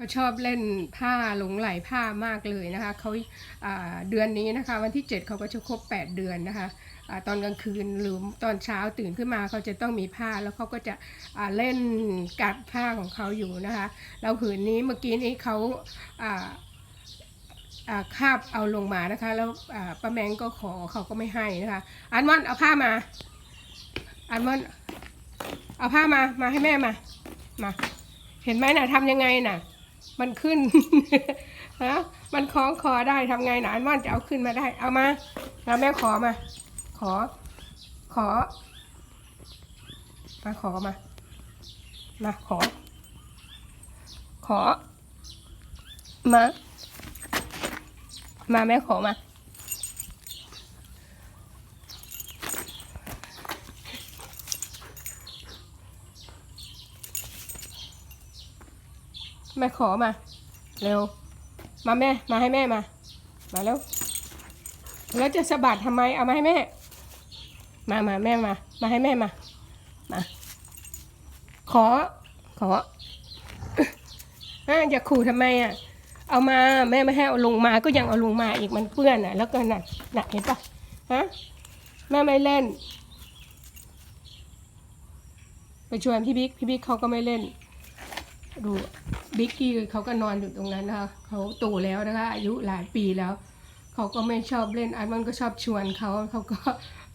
ก็ชอบเล่นผ้าหลงไหลผ้ามากเลยนะคะเขาาเดือนนี้นะคะ วันที่ 7 เขาก็จะครบ 8 เดือนนะคะอตอนกลางคืนหรือตอนเช้าตื่นขึ้นมาเขาจะต้องมีผ้าแล้วเขาก็จะเล่นกัดผ้าของเขาอยู่นะคะแล้วผืนนี้เมื่อกี้นี้เขาคาบเอาลงมานะคะ แล้วป้าแมงก็ขอเขาก็ไม่ให้นะคะอันมอนเอาผ้ามาอันมอนเอาผ้ามามาให้แม่มามาเห็นไหมน่ะทำยังไงน่ะ มันขึ้นฮะมันคล้องคอได้ทำไงหนาอันว่านจะเอาขึ้นมาได้ เอามาแล้วแม่ขอมา ขอ ขอ มาขอมา มาขอ ขอ มา มาแม่ขอมา แม่ขอมา เร็ว มาแม่ มาให้แม่มา มาแล้ว แล้วจะสะบัดทำไม เอามาให้แม่ มามาแม่มา มาให้แม่มา มา ขอ ขออะอย่าขู่ทำไมอะ เอามาแม่ไม่ให้เอาลงมา ก็ยังเอาลงมาอีกมันเปื้อนอะ แล้วก็น่ะน่ะเห็นปะฮะ แม่ไม่เล่น ไปชวนพี่บิ๊ก พี่บิ๊กเขาก็ไม่เล่น ดูบิ๊กกี้เขาก็นอนอยู่ตรงนั้นนะคะเขาโตแล้วนะคะอายุหลายปีแล้ว เขาก็ไม่ชอบเล่นอันมันก็ชอบชวนเขาเขาก็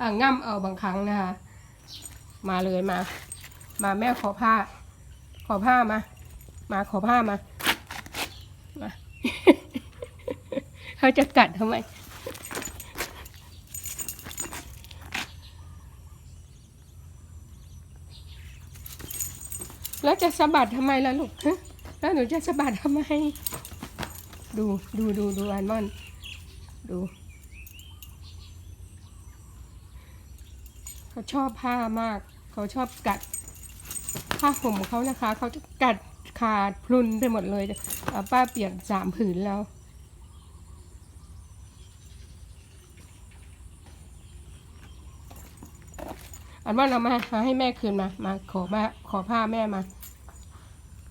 อะง่ำเอาบางครั้งนะคะมาเลยมา มาแม่ขอผ้า ขอผ้ามา มาขอผ้ามามาเขาจะกัดทำไม แล้วจะสะบัดทำไมล่ะลูกแล้วหนูจะสะบัดทำไม ดูดูดูดูอันมอนดูเขาชอบผ้ามาก เขาชอบกัดผ้าห่มเขานะคะ เขาจะกัดขาดพลุนไปหมดเลยป้าเปลี่ยนสามผืนแล้ว อันว่าเรามามาให้แม่คืนมา มาขอมาขอผ้าแม่มา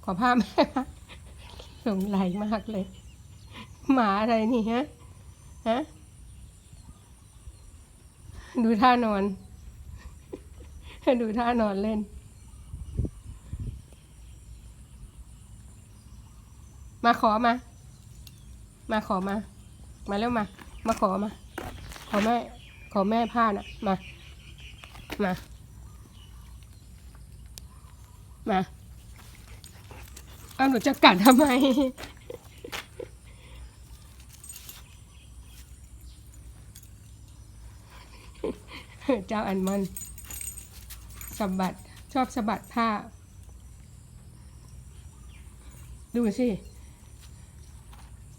ขอผ้าแม่มาสงไหลมากเลย หมาอะไรนี่ฮะฮะดูท่านอน ดูท่านอนเล่น มาขอมา มาขอมา มาแล้วมา มาขอมา ขอแม่ ขอแม่ผ้าน่ะ มา มา มาเอาหนูจะกัดทำไม เจ้าอันมันสะบัด ชอบสะบัดผ้า ดูสิ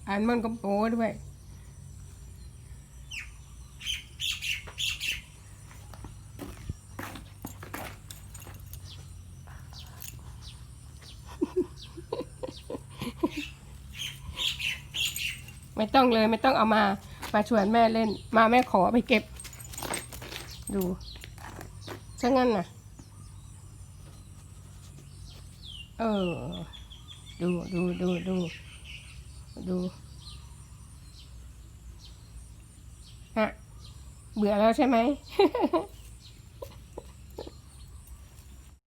อันมันก็โป้ด้วย ไม่ต้องเลยไม่ต้องเอามามาชวนแม่เล่น มาแม่ขอไปเก็บ ดูซะงั้นน่ะ เออ ดูดูดูดูดูฮะเบื่อแล้วใช่ไหม